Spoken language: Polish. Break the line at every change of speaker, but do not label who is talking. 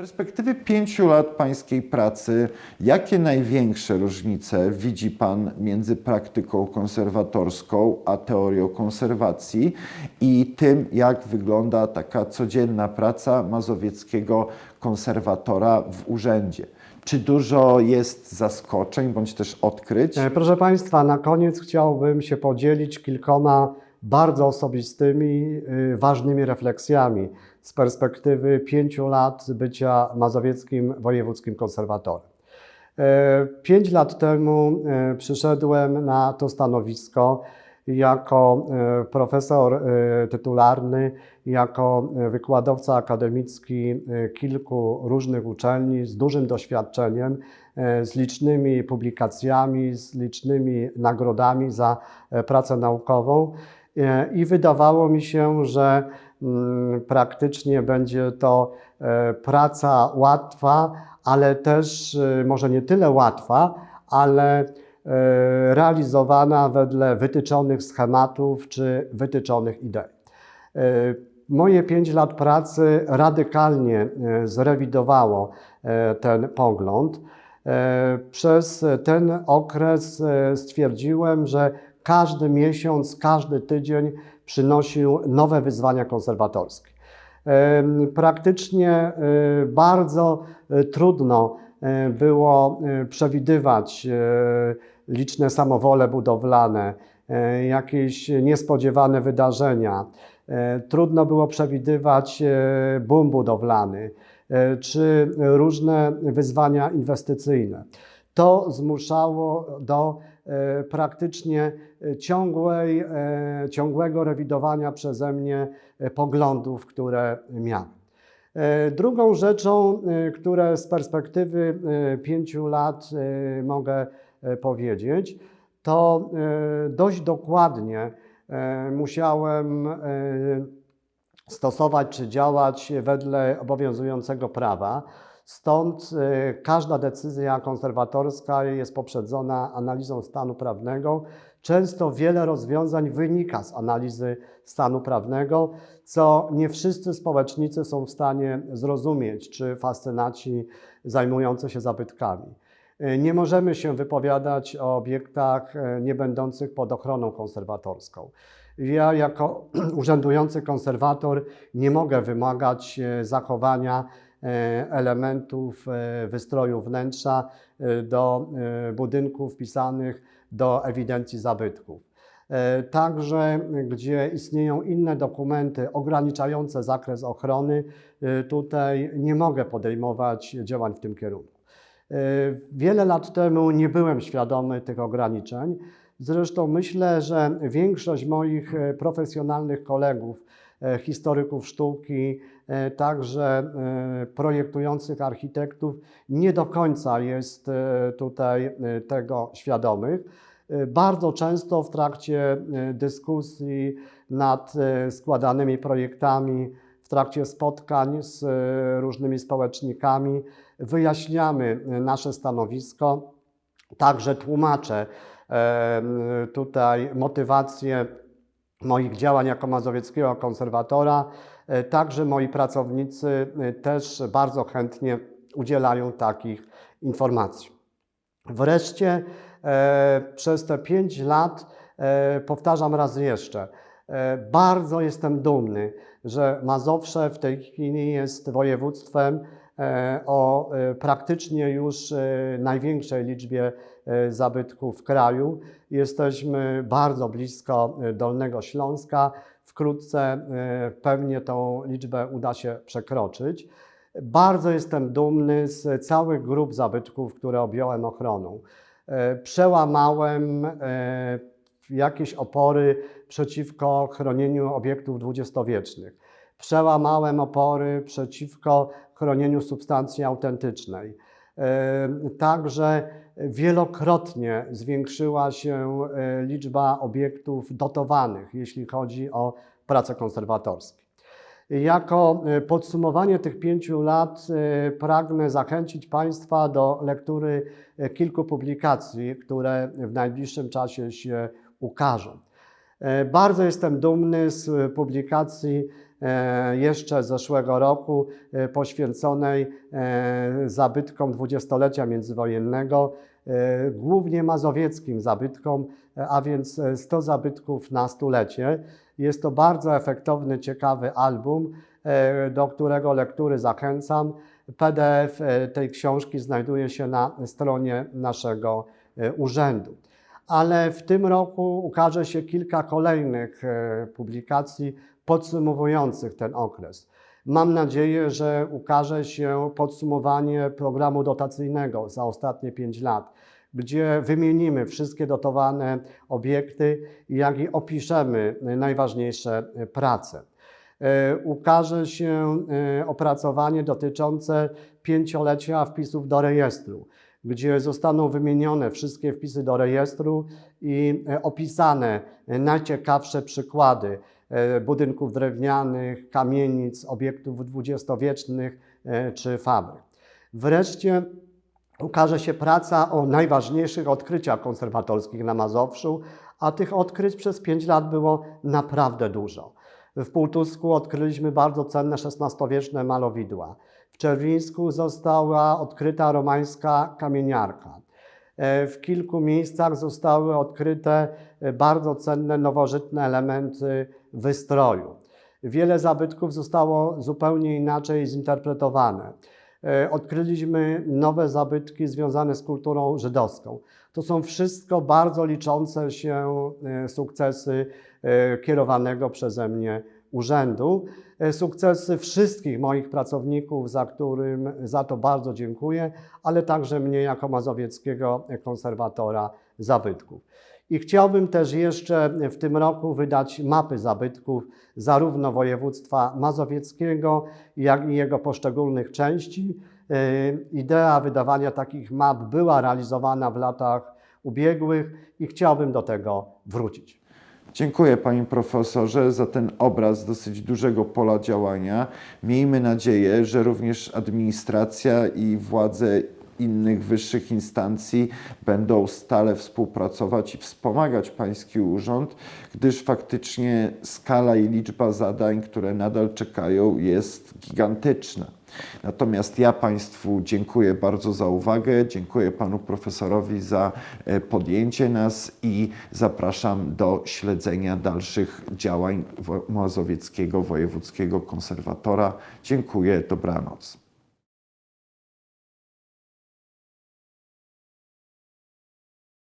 perspektywy pięciu lat pańskiej pracy, jakie największe różnice widzi pan między praktyką konserwatorską a teorią konserwacji i tym, jak wygląda taka codzienna praca mazowieckiego konserwatora w urzędzie? Czy dużo jest zaskoczeń bądź też odkryć?
E, Proszę Państwa, na koniec chciałbym się podzielić kilkoma bardzo osobistymi, y, ważnymi refleksjami z perspektywy pięciu lat bycia mazowieckim wojewódzkim konserwatorem. E, Pięć lat temu e, przyszedłem na to stanowisko jako e, profesor tytularny, jako wykładowca akademicki kilku różnych uczelni z dużym doświadczeniem, z licznymi publikacjami, z licznymi nagrodami za pracę naukową. I wydawało mi się, że praktycznie będzie to e, praca łatwa, ale też e, może nie tyle łatwa, ale e, realizowana wedle wytyczonych schematów czy wytyczonych idei. Moje pięć lat pracy radykalnie zrewidowało ten pogląd. Przez ten okres stwierdziłem, że każdy miesiąc, każdy tydzień przynosił nowe wyzwania konserwatorskie. Praktycznie e, bardzo e, trudno e, było e, przewidywać liczne samowole budowlane, jakieś niespodziewane wydarzenia. Trudno było przewidywać boom budowlany czy różne wyzwania inwestycyjne. To zmuszało do praktycznie ciągłej, e, ciągłego rewidowania przeze mnie e, poglądów, które miałem. E, Drugą rzeczą, e, które z perspektywy e, pięciu lat e, mogę e, powiedzieć, to e, dość dokładnie e, musiałem e, stosować czy działać wedle obowiązującego prawa. Stąd e, każda decyzja konserwatorska jest poprzedzona analizą stanu prawnego. Często wiele rozwiązań wynika z analizy stanu prawnego, co nie wszyscy społecznicy są w stanie zrozumieć, czy fascynaci zajmujący się zabytkami. E, Nie możemy się wypowiadać o obiektach e, nie będących pod ochroną konserwatorską. Ja, jako urzędujący konserwator, nie mogę wymagać zachowania elementów e, wystroju wnętrza e, do e, budynków wpisanych do ewidencji zabytków. E, Także, gdzie istnieją inne dokumenty ograniczające zakres ochrony, e, tutaj nie mogę podejmować działań w tym kierunku. E, Wiele lat temu nie byłem świadomy tych ograniczeń. Zresztą myślę, że większość moich e, profesjonalnych kolegów, e, historyków sztuki, e, także e, projektujących architektów, nie do końca jest e, tutaj e, tego świadomych. E, Bardzo często w trakcie e, dyskusji nad e, składanymi projektami, w trakcie spotkań z e, różnymi społecznikami wyjaśniamy e, nasze stanowisko, także tłumaczę e, tutaj motywację moich działań jako mazowieckiego konserwatora. E, Także moi pracownicy e, też bardzo chętnie udzielają takich informacji. Wreszcie e, przez te pięć lat powtarzam raz jeszcze, bardzo jestem dumny, że Mazowsze w tej chwili jest województwem o praktycznie już największej liczbie zabytków w kraju. Jesteśmy bardzo blisko e, Dolnego Śląska. Wkrótce e, pewnie tą liczbę uda się przekroczyć. Bardzo jestem dumny z całych grup zabytków, które objąłem ochroną. E, Przełamałem e, jakieś opory przeciwko chronieniu obiektów dwudziestowiecznych. Przełamałem opory przeciwko chronieniu substancji autentycznej. Także wielokrotnie zwiększyła się e, liczba obiektów dotowanych, jeśli chodzi o prace konserwatorskie. Jako e, podsumowanie tych pięciu lat e, pragnę zachęcić Państwa do lektury kilku publikacji, które w najbliższym czasie się ukażą. Bardzo jestem dumny z publikacji jeszcze zeszłego roku e, poświęconej e, zabytkom dwudziestolecia międzywojennego, e, głównie mazowieckim zabytkom, e, a więc e, 100 zabytków na stulecie. Jest to bardzo efektowny, ciekawy album, e, do którego lektury zachęcam. PDF e, tej książki znajduje się na stronie naszego e, urzędu. Ale w tym roku ukaże się kilka kolejnych e, publikacji podsumowujących ten okres. Mam nadzieję, że ukaże się podsumowanie programu dotacyjnego za ostatnie 5 lat, gdzie wymienimy wszystkie dotowane obiekty, jak i opiszemy najważniejsze prace. E, Ukaże się e, opracowanie dotyczące pięciolecia wpisów do rejestru, gdzie zostaną wymienione wszystkie wpisy do rejestru i e, opisane e, najciekawsze przykłady e, budynków drewnianych, kamienic, obiektów dwudziestowiecznych czy fabryk. Wreszcie ukaże się praca o najważniejszych odkryciach konserwatorskich na Mazowszu, a tych odkryć przez 5 lat było naprawdę dużo. W Półtusku odkryliśmy bardzo cenne XVI-wieczne malowidła. Czerwińsku została odkryta romańska kamieniarka. E, W kilku miejscach zostały odkryte e, bardzo cenne, nowożytne elementy wystroju. Wiele zabytków zostało zupełnie inaczej zinterpretowane. E, Odkryliśmy nowe zabytki związane z kulturą żydowską. To są wszystko bardzo liczące się sukcesy kierowanego przeze mnie urzędu. E, Sukcesy wszystkich moich pracowników, za, którym, za to bardzo dziękuję, ale także mnie jako mazowieckiego konserwatora zabytków. I chciałbym też jeszcze w tym roku wydać mapy zabytków zarówno województwa mazowieckiego, jak i jego poszczególnych części. Yy, Idea wydawania takich map była realizowana w latach ubiegłych i chciałbym do tego wrócić.
Dziękuję panie profesorze za ten obraz dosyć dużego pola działania. Miejmy nadzieję, że również administracja i władze innych wyższych instancji będą stale współpracować i wspomagać pański urząd, gdyż faktycznie skala i liczba zadań, które nadal czekają, jest gigantyczna. Natomiast ja Państwu dziękuję bardzo za uwagę, dziękuję Panu Profesorowi za e, podjęcie nas i zapraszam do śledzenia dalszych działań Mazowieckiego Wojewódzkiego Konserwatora. Dziękuję, dobranoc.